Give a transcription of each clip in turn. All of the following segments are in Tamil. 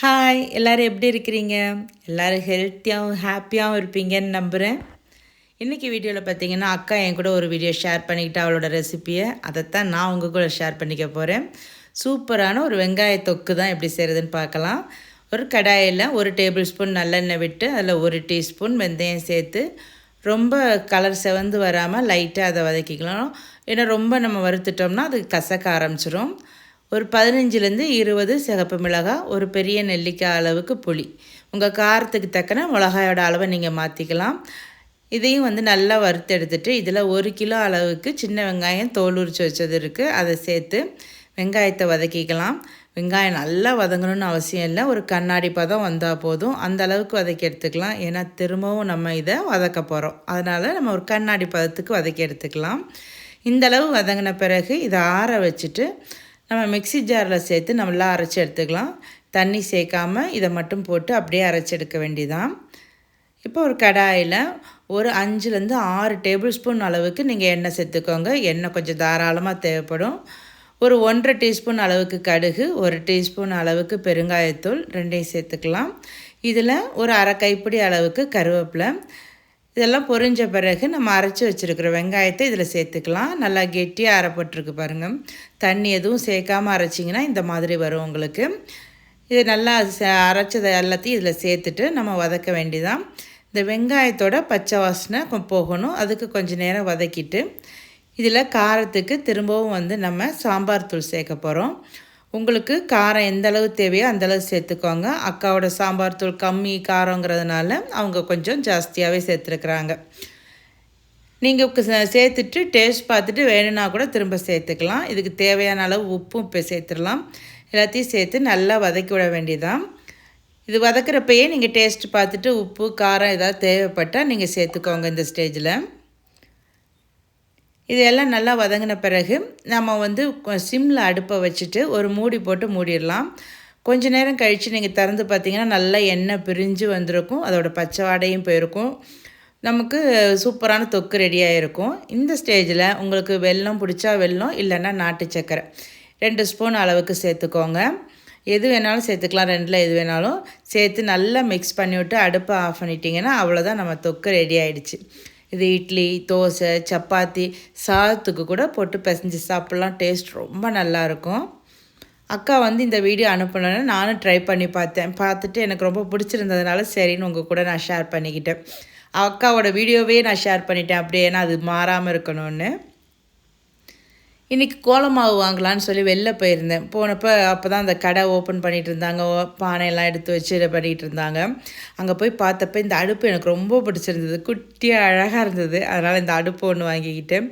ஹாய் எல்லோரும் எப்படி இருக்கிறீங்க? எல்லோரும் ஹெல்த்தியாகவும் ஹாப்பியாகவும் இருப்பீங்கன்னு நம்புகிறேன் இன்றைக்கி வீடியோவில் பார்த்தீங்கன்னா அக்கா என் கூட ஒரு வீடியோ ஷேர் பண்ணிக்கிட்டு அவளோட ரெசிப்பியை அதைத்தான் நான் உங்கள் கூட ஷேர் பண்ணிக்க போகிறேன் சூப்பரான ஒரு வெங்காய தொக்கு தான் எப்படி செய்கிறதுன்னு பார்க்கலாம் ஒரு கடாயில் ஒரு டேபிள் ஸ்பூன் நல்லெண்ணெய் விட்டு அதில் ஒரு டீஸ்பூன் வெந்தயம் சேர்த்து ரொம்ப கலர் செவந்து வராமல் லைட்டாக அதை வதக்கிக்கலாம். ஏன்னா ரொம்ப நம்ம வறுத்துட்டோம்னா அது கசக்க ஆரம்பிச்சிடும் ஒரு பதினஞ்சுலேருந்து இருபது சிகப்பு மிளகாய் ஒரு பெரிய நெல்லிக்காய் அளவுக்கு புளி. உங்கள் காரத்துக்கு தக்கன மிளகாயோட அளவை நீங்கள் மாற்றிக்கலாம் இதையும் வந்து நல்லா வறுத்தெடுத்துவிட்டு இதில் ஒரு கிலோ அளவுக்கு சின்ன வெங்காயம் தோல் உரிச்சு வச்சது இருக்குது அதை சேர்த்து வெங்காயத்தை வதக்கிக்கலாம். வெங்காயம் நல்லா வதங்கணும்னு அவசியம் இல்லை. ஒரு கண்ணாடி பதம் வந்தால் போதும். அந்த அளவுக்கு வதக்கி எடுத்துக்கலாம். ஏன்னா திரும்பவும் நம்ம இதை வதக்க போகிறோம் அதனால் நம்ம ஒரு கண்ணாடி பதத்துக்கு வதக்கி எடுத்துக்கலாம். இந்த அளவு வதங்கின பிறகு இதை ஆற வச்சுட்டு நம்ம மிக்சி ஜாரில் சேர்த்து நல்லா அரைச்சி எடுத்துக்கலாம். தண்ணி சேர்க்காமல் இதை மட்டும் போட்டு அப்படியே அரைச்சி எடுக்க வேண்டியதான் இப்போ ஒரு கடாயில் ஒரு அஞ்சுலேருந்து ஆறு டேபிள் ஸ்பூன் அளவுக்கு நீங்கள் எண்ணெய் சேர்த்துக்கோங்க. எண்ணெய் கொஞ்சம் தாராளமாக தேவைப்படும். ஒரு ஒன்றரை டீஸ்பூன் அளவுக்கு கடுகு ஒரு டீஸ்பூன் அளவுக்கு பெருங்காயத்தூள் ரெண்டையும் சேர்த்துக்கலாம். இதில் ஒரு அரை கைப்பிடி அளவுக்கு கருவேப்பிலை இதெல்லாம் பொரிஞ்ச பிறகு நம்ம அரைச்சி வச்சுருக்கிற வெங்காயத்தை இதில் சேர்த்துக்கலாம். நல்லா கெட்டியாக அரைப்பட்டிருக்கு பாருங்கள் தண்ணி எதுவும் சேர்க்காமல் அரைச்சிங்கன்னா இந்த மாதிரி வரும் உங்களுக்கு. இது நல்லா அரைச்சதை எல்லாத்தையும் இதில் சேர்த்துட்டு நம்ம வதக்க வேண்டிதான் இந்த வெங்காயத்தோட பச்சை வாசனை போகணும். அதுக்கு கொஞ்சம் நேரம் வதக்கிட்டு இதில் காரத்துக்கு திரும்பவும் வந்து நம்ம சாம்பார் தூள் சேர்க்க போகிறோம் உங்களுக்கு காரம் எந்த அளவு தேவையோ அந்தளவு சேர்த்துக்கோங்க. அக்காவோட சாம்பார் தூள் கம்மி காரங்கிறதுனால அவங்க கொஞ்சம் ஜாஸ்தியாகவே சேர்த்துருக்குறாங்க. நீங்கள் சேர்த்துட்டு டேஸ்ட் பார்த்துட்டு வேணும்னா கூட திரும்ப சேர்த்துக்கலாம். இதுக்கு தேவையான அளவு உப்பும் இப்போ சேர்த்துடலாம். எல்லாத்தையும் சேர்த்து நல்லா வதக்கி விட வேண்டியதான் இது வதக்கிறப்பயே நீங்கள் டேஸ்ட் பார்த்துட்டு உப்பு காரம் ஏதாவது தேவைப்பட்டால் நீங்கள் சேர்த்துக்கோங்க இந்த ஸ்டேஜில். இதெல்லாம் நல்லா வதங்கின பிறகு நம்ம வந்து சிம்மில் அடுப்பை வச்சுட்டு ஒரு மூடி போட்டு மூடிடலாம். கொஞ்ச நேரம் கழித்து நீங்கள் திறந்து பார்த்தீங்கன்னா நல்லா எண்ணெய் பிரிஞ்சு வந்திருக்கும். அதோடய பச்சை வாடையும் போயிருக்கும். நமக்கு சூப்பரான தொக்கு ரெடியாக இருக்கும் இந்த ஸ்டேஜில் உங்களுக்கு வெல்லம் பிடிச்சா வெல்லம் இல்லைன்னா நாட்டு சக்கரை. ரெண்டு ஸ்பூன் அளவுக்கு சேர்த்துக்கோங்க. எது வேணாலும் சேர்த்துக்கலாம். ரெண்டில் எது வேணாலும் சேர்த்து நல்லா மிக்ஸ் பண்ணிவிட்டு அடுப்பை ஆஃப் பண்ணிட்டீங்கன்னா அவ்வளோதான் நம்ம தொக்கு ரெடி ஆகிடுச்சு இது இட்லி தோசை சப்பாத்தி சாதத்துக்கு கூட போட்டு பிசைஞ்சு சாப்பிட்லாம். டேஸ்ட் ரொம்ப நல்லாயிருக்கும். அக்கா வந்து இந்த வீடியோ அனுப்பினோன்னு நானும் ட்ரை பண்ணி பார்த்தேன். பார்த்துட்டு எனக்கு ரொம்ப பிடிச்சிருந்ததுனால சரின்னு உங்கள் கூட நான் ஷேர் பண்ணிக்கிட்டேன். அக்காவோட வீடியோவே நான் ஷேர் பண்ணிட்டேன். அப்படியே ஏன்னா அது மாறாமல் இருக்கணும்னு. இன்றைக்கி கோலமாவு வாங்கலான்னு சொல்லி வெளில போயிருந்தேன். போனப்போ அப்போ தான் அந்த கடை ஓப்பன் பண்ணிகிட்டு இருந்தாங்க பானையெல்லாம் எடுத்து வச்சு இதை பண்ணிகிட்டு இருந்தாங்க அங்கே போய் பார்த்தப்ப இந்த அடுப்பு எனக்கு ரொம்ப பிடிச்சிருந்தது. குட்டியாக அழகாக இருந்தது. அதனால் இந்த அடுப்பு ஒன்று வாங்கிக்கிட்டேன்.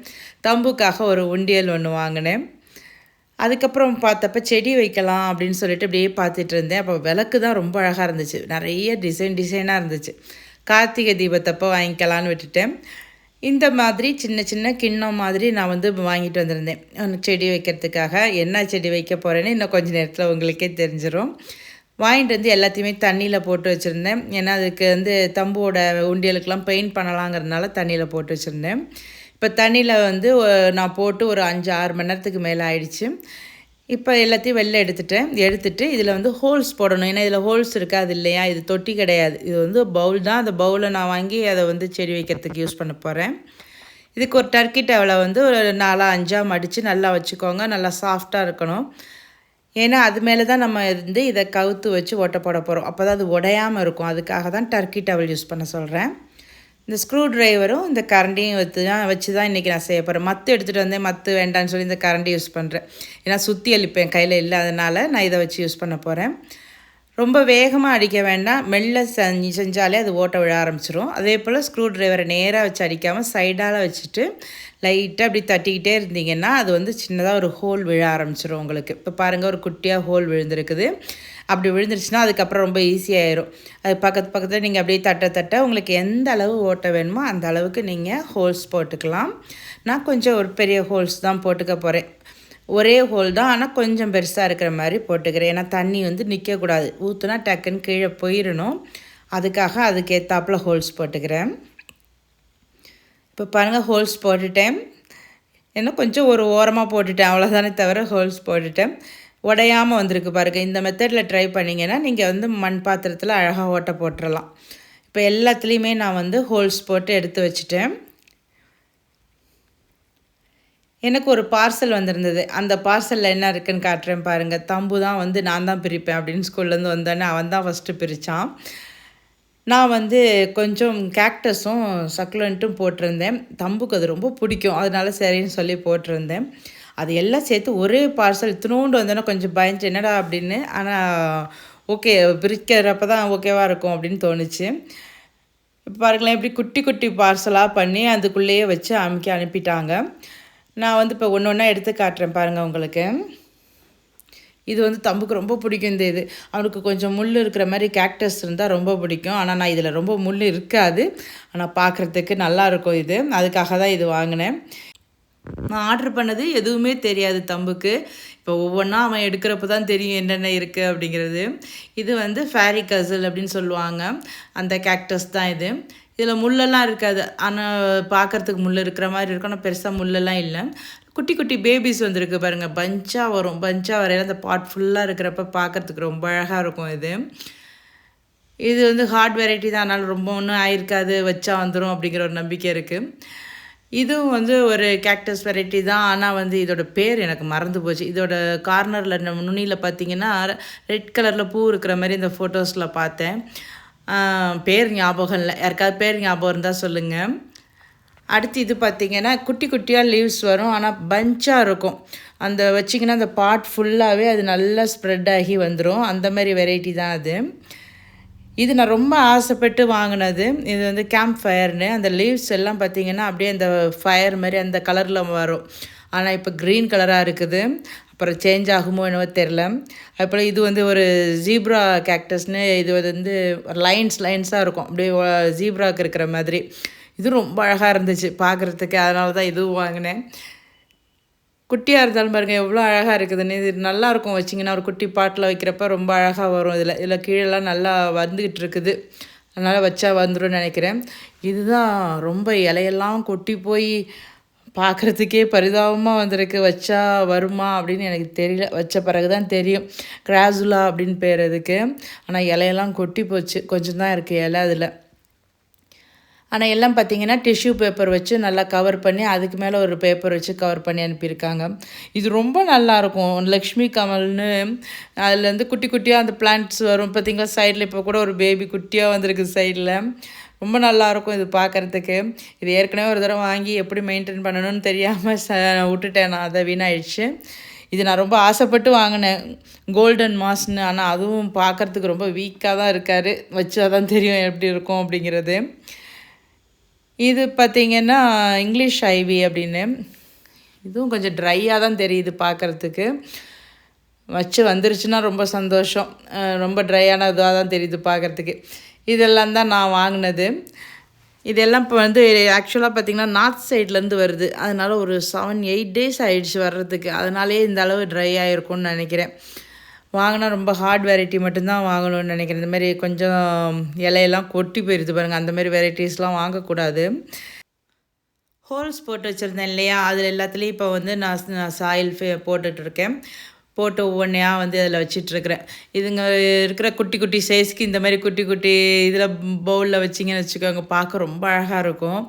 தம்புக்காக ஒரு உண்டியல் ஒன்று வாங்கினேன். அதுக்கப்புறம் பார்த்தப்ப செடி வைக்கலாம் அப்படின்னு சொல்லிட்டு அப்படியே பார்த்துட்டு இருந்தேன். அப்போ விளக்கு தான் ரொம்ப அழகாக இருந்துச்சு. நிறைய டிசைன் டிசைனாக இருந்துச்சு. கார்த்திகை தீபத்தப்போ வாங்கிக்கலான்னு விட்டுட்டேன். இந்த மாதிரி சின்ன சின்ன கிண்ணம் மாதிரி நான் வந்து வாங்கிட்டு வந்திருந்தேன். செடி வைக்கிறதுக்காக. என்ன செடி வைக்க போகிறேன்னு இன்னும் கொஞ்சம் நேரத்தில் உங்களுக்கே தெரிஞ்சிடும் வாங்கிட்டு வந்து எல்லாத்தையுமே தண்ணியில் போட்டு வச்சுருந்தேன். ஏன்னா அதுக்கு வந்து தம்புவோட உண்டியலுக்கெலாம் பெயிண்ட் பண்ணலாங்கிறதுனால தண்ணியில் போட்டு வச்சுருந்தேன். இப்போ தண்ணியில் வந்து நான் போட்டு ஒரு அஞ்சு ஆறு மணி நேரத்துக்கு மேலே ஆயிடுச்சு. இப்போ எல்லாத்தையும் வெளில எடுத்துட்டேன். எடுத்துகிட்டு இதில் வந்து ஹோல்ஸ் போடணும். ஏன்னா இதில் ஹோல்ஸ் இருக்காது இல்லையா? இது தொட்டி கிடையாது. இது வந்து பவுல் தான். அந்த பவுலை நான் வாங்கி அதை வந்து செடி வைக்கிறதுக்கு யூஸ் பண்ண போகிறேன் இதுக்கு ஒரு டர்க்கி டவலை வந்து ஒரு நாலாக அஞ்சாக மடித்து நல்லா வச்சுக்கோங்க. நல்லா சாஃப்டாக இருக்கணும். ஏன்னா அது மேலே தான் நம்ம வந்து இதை கவுத்து வச்சு ஓட்ட போட போகிறோம் அப்போ தான் அது உடையாமல் இருக்கும். அதுக்காக தான் டர்க்கி டவல் யூஸ் பண்ண சொல்கிறேன் இந்த ஸ்க்ரூ ட்ரைவரும் இந்த கரண்டியும் வச்சு தான் வச்சு தான் இன்றைக்கி நான் செய்ய போகிறேன் மத்து எடுத்துகிட்டு வந்தேன் மத்து வேண்டான்னு சொல்லி இந்த கரண்டி யூஸ் பண்ணுறேன் ஏன்னா சுற்றி அழிப்பேன் கையில் இல்லாதனால நான் இதை வச்சு யூஸ் பண்ண போகிறேன் ரொம்ப வேகமாக அடிக்க வேண்டாம். மெல்ல செஞ்சு செஞ்சாலே அது ஓட்ட விழ ஆரம்பிச்சிடும் அதே போல் ஸ்க்ரூ ட்ரைவரை நேராக வச்சு அடிக்காமல் சைடால் வச்சுட்டு லைட்டாக அப்படி தட்டிக்கிட்டே இருந்தீங்கன்னா அது வந்து சின்னதாக ஒரு ஹோல் விழ ஆரம்பிச்சிடும் உங்களுக்கு. இப்போ பாருங்கள் ஒரு குட்டியாக ஹோல் விழுந்திருக்குது. அப்படி விழுந்துருச்சுன்னா அதுக்கப்புறம் ரொம்ப ஈஸியாயிரும் அது பக்கத்து பக்கத்தில் நீங்கள் அப்படியே தட்ட தட்ட உங்களுக்கு எந்த அளவு ஓட்ட வேணுமோ அந்த அளவுக்கு நீங்கள் ஹோல்ஸ் போட்டுக்கலாம். நான் கொஞ்சம் ஒரு பெரிய ஹோல்ஸ் தான் போட்டுக்க போகிறேன் ஒரே ஹோல் தான் ஆனால் கொஞ்சம் பெருசாக இருக்கிற மாதிரி போட்டுக்கிறேன். ஏன்னா தண்ணி வந்து நிற்கக்கூடாது ஊற்றுனா டக்குன்னு கீழே போயிடணும் அதுக்காக அதுக்கேற்றாப்புல ஹோல்ஸ் போட்டுக்கிறேன். இப்போ பாருங்கள் ஹோல்ஸ் போட்டுட்டேன். ஏன்னா கொஞ்சம் ஒரு ஓரமாக போட்டுட்டேன். அவ்வளோதானே தவிர ஹோல்ஸ் போட்டுட்டேன். உடையாமல் வந்திருக்கு பாருங்கள் இந்த மெத்தடில் ட்ரை பண்ணிங்கன்னா நீங்கள் வந்து மண் பாத்திரத்தில் அழகாக ஓட்டை போட்டுடலாம் இப்போ எல்லாத்துலேயுமே நான் வந்து ஹோல்ஸ் போட்டு எடுத்து வச்சுட்டேன். எனக்கு ஒரு பார்சல் வந்திருந்தது. அந்த பார்சலில் என்ன இருக்குன்னு காட்டுறேன் பாருங்கள் தம்பு தான் வந்து நான் தான் பிரிப்பேன் அப்படின்னு ஸ்கூல்லேருந்து வந்தோடனே அவன் தான் ஃபஸ்ட்டு பிரித்தான் நான் வந்து கொஞ்சம் கேக்டஸும் சக்குலண்ட்டும் போட்டிருந்தேன். தம்புக்கு அது ரொம்ப பிடிக்கும். அதனால சரின்னு சொல்லி போட்டிருந்தேன். அது எல்லாம் சேர்த்து ஒரே பார்சல் இத்தினோண்டு வந்தோன்னா கொஞ்சம் பயந்து என்னடா அப்படின்னு. ஆனால் ஓகே பிரிக்கிறப்ப தான் ஓகேவாக இருக்கும் அப்படின்னு தோணுச்சு. இப்போ பாருங்களேன் இப்படி குட்டி குட்டி பார்சலாக பண்ணி அதுக்குள்ளேயே வச்சு அமுக்கி அனுப்பிட்டாங்க. நான் வந்து இப்போ ஒன்று ஒன்றா எடுத்து காட்டுறேன் பாருங்கள் உங்களுக்கு. இது வந்து தம்புக்கு ரொம்ப பிடிக்கும் இந்த இது. அவனுக்கு கொஞ்சம் முள் இருக்கிற மாதிரி கேக்டஸ் இருந்தால் ரொம்ப பிடிக்கும். ஆனால் நான் இதில் ரொம்ப முள் இருக்காது. ஆனால் பார்க்குறதுக்கு நல்லாயிருக்கும் இது. அதுக்காக தான் இது வாங்கினேன். நான் ஆர்டர் பண்ணது எதுவுமே தெரியாது தம்புக்கு. இப்போ ஒவ்வொன்றா அவன் எடுக்கிறப்ப தான் தெரியும் என்னென்ன இருக்குது அப்படிங்கிறது. இது வந்து ஃபேரி கசல் அப்படின்னு சொல்லுவாங்க. அந்த கேக்டஸ் தான் இது. இதில் முள்ளெல்லாம் இருக்காது. ஆனால் பார்க்குறதுக்கு முள் இருக்கிற மாதிரி இருக்கும். ஆனால் பெருசாக முள்ளெல்லாம் இல்லை. குட்டி குட்டி பேபிஸ் வந்துருக்கு பாருங்கள் பஞ்சாக வரும். பஞ்சாக வரையில அந்த பாட் ஃபுல்லாக இருக்கிறப்ப பார்க்குறதுக்கு ரொம்ப அழகாக இருக்கும் இது. இது வந்து ஹார்ட் வெரைட்டி தான். ஆனால் ரொம்ப ஒன்றும் ஆயிருக்காது. வச்சா வந்துடும் அப்படிங்கிற ஒரு நம்பிக்கை இருக்குது இதுவும் வந்து ஒரு கேக்டஸ் வெரைட்டி தான். ஆனால் வந்து இதோட பேர் எனக்கு மறந்து போச்சு. இதோட கார்னரில் நுனியில் பார்த்தீங்கன்னா ரெட் கலரில் பூ இருக்கிற மாதிரி இந்த ஃபோட்டோஸில் பார்த்தேன். பேர் ஞாபகம் இல்லை. யாருக்காவது பேர் ஞாபகம் இருந்தால் சொல்லுங்கள் அடுத்து இது பார்த்திங்கன்னா குட்டி குட்டியாக லீவ்ஸ் வரும். ஆனால் பஞ்சாக இருக்கும். அந்த வச்சிங்கன்னா அந்த பாட் ஃபுல்லாகவே அது நல்லா ஸ்ப்ரெட் ஆகி வந்துடும் அந்த மாதிரி வெரைட்டி தான் அது. இது நான் ரொம்ப ஆசைப்பட்டு வாங்கினது. இது வந்து கேம்ப் ஃபயர்னு அந்த லீவ்ஸ் எல்லாம் பார்த்திங்கன்னா அப்படியே அந்த ஃபயர் மாதிரி அந்த கலரில் வரும். ஆனால் இப்போ க்ரீன் கலராக இருக்குது. அப்புறம் சேஞ்ச் ஆகுமோ என்னவோ தெரில அதுபோல் இது வந்து ஒரு ஜீப்ரா கேக்டஸ்னு இது வந்து லைன்ஸ் லைன்ஸாக இருக்கும். அப்படியே ஜீப்ராக்கு இருக்கிற மாதிரி. இது ரொம்ப அழகாக இருந்துச்சு. பார்க்குறதுக்கு அதனால தான் இதுவும் வாங்கினேன். குட்டியாக இருந்தாலும் பாருங்கள் எவ்வளோ அழகாக இருக்குதுன்னு. இது நல்லாயிருக்கும் வச்சிங்கன்னா ஒரு குட்டி பாட்டில் வைக்கிறப்ப ரொம்ப அழகாக வரும். இதில் இதில் கீழெல்லாம் நல்லா வந்துக்கிட்டு இருக்குது. அதனால் வச்சா வந்துடும் நினைக்கிறேன். இதுதான் ரொம்ப இலையெல்லாம் கொட்டி போய் பார்க்குறதுக்கே பரிதாபமாக வந்திருக்கு. வச்சா வருமா அப்படின்னு எனக்கு தெரியல. வச்ச பிறகு தான் தெரியும். கிராசுலா அப்படின்னு பேர் இதுக்கு ஆனால் இலையெல்லாம் கொட்டி போச்சு. கொஞ்சம் தான் இருக்குது இலை அதில். ஆனால் எல்லாம் பார்த்தீங்கன்னா டிஷ்யூ பேப்பர் வச்சு நல்லா கவர் பண்ணி அதுக்கு மேலே ஒரு பேப்பர் வச்சு கவர் பண்ணி அனுப்பியிருக்காங்க. இது ரொம்ப நல்லாயிருக்கும் லக்ஷ்மி கமல்னு அதுலேருந்து குட்டி குட்டியாக அந்த பிளான்ட்ஸ் வரும். பார்த்திங்களா சைடில் இப்போ கூட ஒரு பேபி குட்டியாக வந்திருக்கு சைடில் ரொம்ப நல்லாயிருக்கும் இது பார்க்குறதுக்கு இது ஏற்கனவே ஒரு தடவை வாங்கி எப்படி மெயின்டைன் பண்ணணும்னு தெரியாமல் ச விட்டுட்டேன் நான். அதை வீணாயிடுச்சு. இது நான் ரொம்ப ஆசைப்பட்டு வாங்கினேன். கோல்டன் மாஸ்ன்னு ஆனால் அதுவும் பார்க்குறதுக்கு ரொம்ப வீக்காக தான் இருக்கார். வச்சா தான் தெரியும் எப்படி இருக்கும் அப்படிங்கிறது. இது பார்த்திங்கன்னா இங்கிலீஷ் ஐவி அப்படின்னு. இதுவும் கொஞ்சம் ட்ரையாக தான் தெரியுது பார்க்குறதுக்கு. வச்சு வந்துருச்சுன்னா ரொம்ப சந்தோஷம். ரொம்ப ட்ரையான இதாக தான் தெரியுது பார்க்குறதுக்கு. இதெல்லாம் தான் நான் வாங்கினது. இதெல்லாம் இப்போ வந்து ஆக்சுவலாக பார்த்திங்கன்னா நார்த் சைட்லேருந்து வருது. அதனால் ஒரு செவன் எயிட் டேஸ் ஆகிடுச்சு வர்றதுக்கு. அதனாலே இந்த அளவு ட்ரை ஆகிருக்கும்னு நினைக்கிறேன். வாங்கினா ரொம்ப ஹார்ட் வெரைட்டி மட்டும்தான் வாங்கணும்னு நினைக்கிறேன். இந்த மாதிரி கொஞ்சம் இலையெல்லாம் கொட்டி போயிடுது பாருங்கள் அந்த மாதிரி வெரைட்டிஸ்லாம் வாங்கக்கூடாது. ஹோல்ஸ் போட்டு வச்சுருந்தேன் இல்லையா? அதில் எல்லாத்துலேயும் இப்போ வந்து நான் நான் சாயில் ஃபே போட்டுட்ருக்கேன் போட்டு ஒவ்வொன்றையாக வந்து அதில் வச்சிட்ருக்கிறேன். இதுங்க இருக்கிற குட்டி குட்டி சைஸ்க்கு இந்த மாதிரி குட்டி குட்டி இதில் பவுலில் வச்சிங்கன்னு வச்சுக்கோங்க. பார்க்க ரொம்ப அழகாக இருக்கும்.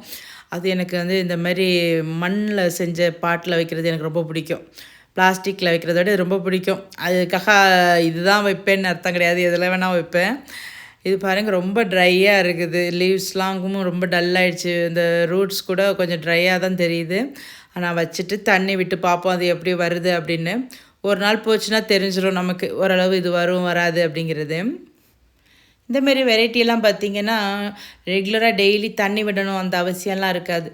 அது எனக்கு வந்து இந்த மாதிரி மண்ணில் செஞ்ச பாட்டில் வைக்கிறது எனக்கு ரொம்ப பிடிக்கும். பிளாஸ்டிக்கில் வைக்கிறத விட ரொம்ப பிடிக்கும். அதுக்காக இதுதான் வைப்பேன்னு அர்த்தம் கிடையாது. எதில் வேணால் வைப்பேன். இது பாருங்கள் ரொம்ப ட்ரையாக இருக்குது. லீவ்ஸ்லாங்கும் ரொம்ப டல்லாகிடுச்சு இந்த ரூட்ஸ் கூட கொஞ்சம் ட்ரையாக தான் தெரியுது. ஆனால் வச்சுட்டு தண்ணி விட்டு பார்ப்போம் அது எப்படி வருது அப்படின்னு. ஒரு நாள் போச்சுன்னா தெரிஞ்சிடும் நமக்கு. ஓரளவு இது வரும் வராது அப்படிங்கிறது. இந்தமாரி வெரைட்டியெல்லாம் பார்த்திங்கன்னா ரெகுலராக டெய்லி தண்ணி விடணும். அந்த அவசியம்லாம் இருக்காது.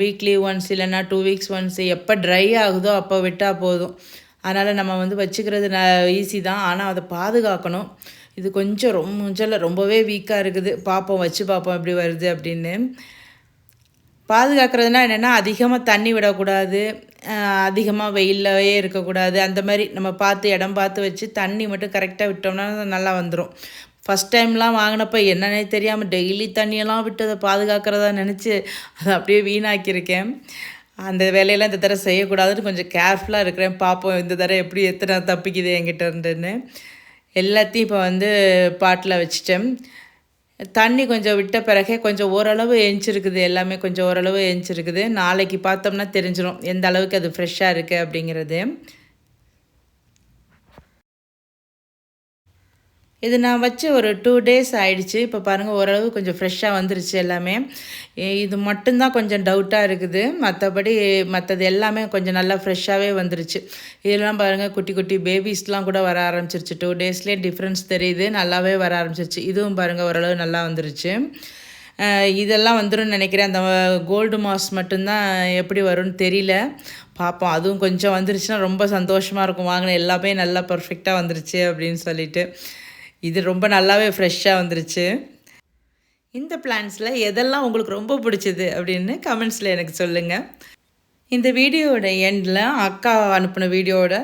வீக்லி ஒன்ஸ் இல்லைன்னா டூ வீக்ஸ் ஒன்ஸ் எப்போ ட்ரை ஆகுதோ அப்போ விட்டால் போதும். அதனால் நம்ம வந்து வச்சுக்கிறது ந ஈஸி தான். ஆனால் அதை பாதுகாக்கணும். இது கொஞ்சம் ரொம்ப ரொம்பவே வீக்காக இருக்குது. பார்ப்போம் வச்சு பார்ப்போம் எப்படி வருது அப்படின்னு. பாதுகாக்கிறதுனா என்னென்னா அதிகமாக தண்ணி விடக்கூடாது. அதிகமாக வெயிலவே இருக்கக்கூடாது. அந்த மாதிரி நம்ம பார்த்து இடம் பார்த்து வச்சு தண்ணி மட்டும் கரெக்டாக விட்டோம்னா நல்லா வந்துடும் ஃபஸ்ட் டைம்லாம் வாங்கினப்ப என்னன்னே தெரியாமல் டெய்லி தண்ணியெல்லாம் விட்டு அதை பாதுகாக்கிறதா நினச்சி அதை அப்படியே வீணாக்கியிருக்கேன். அந்த வேலையெல்லாம் இந்த தடவை செய்யக்கூடாதுன்னு கொஞ்சம் கேர்ஃபுல்லாக இருக்கிறேன். பார்ப்போம் இந்த தடவை எப்படி எத்தனை தப்பிக்குது என்கிட்ட இருந்துன்னு. எல்லாத்தையும் இப்போ வந்து பாட்டில் வச்சுட்டேன். தண்ணி கொஞ்சம் விட்ட பிறகே கொஞ்சம் ஓரளவு எஞ்சிருக்குது எல்லாமே கொஞ்சம் ஓரளவு எஞ்சிருக்குது நாளைக்கு பார்த்தோம்னா தெரிஞ்சிடும் எந்த அளவுக்கு அது ஃப்ரெஷ்ஷாக இருக்குது அப்படிங்கிறது. இது நான் வச்சு ஒரு டூ டேஸ் ஆயிடுச்சு. இப்போ பாருங்கள் ஓரளவு கொஞ்சம் ஃப்ரெஷ்ஷாக வந்துருச்சு எல்லாமே. இது மட்டும்தான் கொஞ்சம் டவுட்டாக இருக்குது. மற்றபடி மற்றது எல்லாமே கொஞ்சம் நல்லா ஃப்ரெஷ்ஷாகவே வந்துருச்சு. இதெல்லாம் பாருங்கள் குட்டி குட்டி பேபிஸ்லாம் கூட வர ஆரம்பிச்சிருச்சு. டூ டேஸ்லேயே டிஃப்ரென்ஸ் தெரியுது. நல்லாவே வர ஆரம்பிச்சிருச்சு. இதுவும் பாருங்கள் ஓரளவு நல்லா வந்துருச்சு. இதெல்லாம் வந்துடும் நினைக்கிறேன். அந்த கோல்டு மாஸ் மட்டும்தான் எப்படி வரும்னு தெரியல. பார்ப்போம் அதுவும் கொஞ்சம் வந்துருச்சுன்னா ரொம்ப சந்தோஷமாக இருக்கும். வாங்கின எல்லாமே நல்லா பர்ஃபெக்டாக வந்துருச்சு அப்படின்னு சொல்லிட்டு. இது ரொம்ப நல்லாவே ஃப்ரெஷ்ஷாக வந்துருச்சு. இந்த பிளான்ஸில் எதெல்லாம் உங்களுக்கு ரொம்ப பிடிச்சது அப்படின்னு கமெண்ட்ஸில் எனக்கு சொல்லுங்கள் இந்த வீடியோவோட எண்டில் அக்கா அனுப்பின வீடியோவோட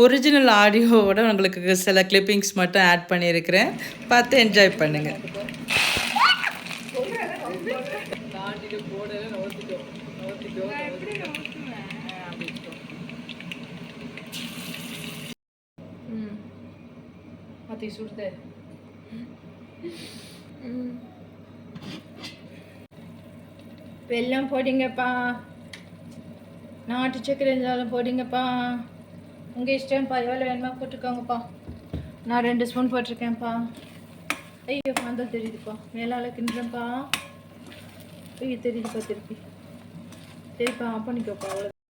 ஒரிஜினல் ஆடியோவோட உங்களுக்கு சில கிளிப்பிங்ஸ் மட்டும் ஆட் பண்ணியிருக்கிறேன். பார்த்து என்ஜாய் பண்ணுங்கள் அத்தி சுடுதே வெள்ளம் போடுங்கப்பா. நாட்டு சக்கரை இருந்தாலும் போடுங்கப்பா. உங்கள் இஷ்டம்ப்பா எவ்வளோ வேணுமா போட்டுக்கோங்கப்பா. நான் ரெண்டு ஸ்பூன் போட்டிருக்கேன்ப்பா. ஐயோ பந்தல் தெரியுதுப்பா. மேலால் கிண்டுறேன்ப்பா. ஐயோ தெரியுதுப்பா திருப்பி. சரிப்பா ஆஃப் பண்ணிக்கோப்பா அவ்வளோ